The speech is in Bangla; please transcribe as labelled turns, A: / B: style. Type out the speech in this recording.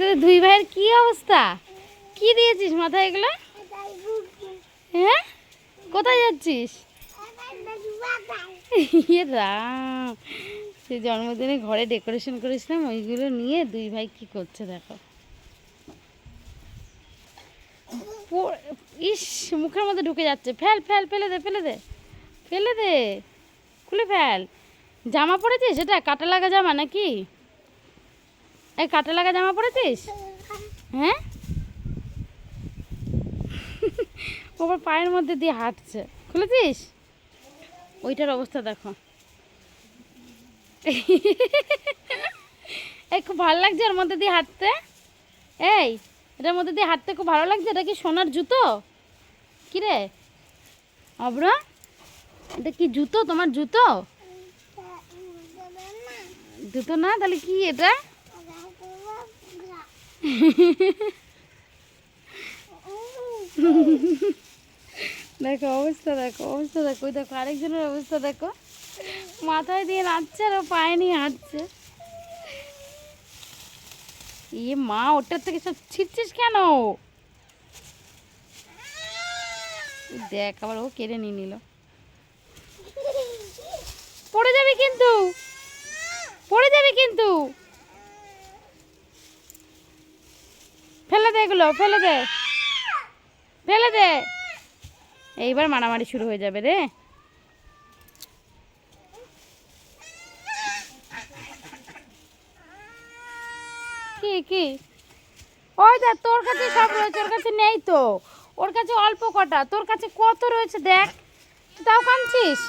A: তোদের দুই ভাইয়ের কি অবস্থা? কি দিয়েছিস মাথায় এগুলো? হ্যাঁ? কোথায় যাচ্ছিস? ইয়ে রাম। সে জন্মদিনে ঘরে ডেকোরেশন করেছিলাম, ওইগুলো নিয়ে দুই ভাই কি করছে দেখো। ইস, মুখের মধ্যে ঢুকে যাচ্ছে। ফেল ফেল, ফেলে দে ফেলে দে ফেলে দে। খুলে ফেল। জামা পরেছিস? সেটা কাটা লাগা জামা নাকি? এই কাটা লাগা জামা পরেছিস? হ্যাঁ? ওবার পায়ের মধ্যে দিয়ে হাঁটছে। খুলেছিস? ওইটার অবস্থা দেখো। এই খুব ভালো লাগছে ওর মধ্যে দিয়ে হাঁটতে? এই, এটার মধ্যে দিয়ে হাঁটতে খুব ভালো লাগছে? এটা কি সোনার জুতো? কি রে? অব্র এটা কি জুতো? তোমার জুতো? জুতো না? তাহলে কি এটা? দেখো অবস্থা দেখো অবস্থা দেখো, ওই দেখো আরেকজনের অবস্থা দেখো। মাথায় দিয়ে নাচছে আর পায়ে নিয়ে হাঁটছে। ইয়ে মা, ওটার থেকে সব ছিটছিস কেন? দেখ, আবার ও কেড়ে নিয়ে নিল। পড়ে যাবে কিন্তু, পড়ে যাবে কিন্তু ফেলে দে এগুলো ফেলে দে। ফেলে দে। এইবার মারামারি শুরু হয়ে যাবে রে। কি কি? ওই দেখ, তোর কাছে সব রয়েছে, ওর কাছে নেই তো। ওর কাছে অল্প কটা, তোর কাছে কত রয়েছে দেখ? তাও কাঁদছিস?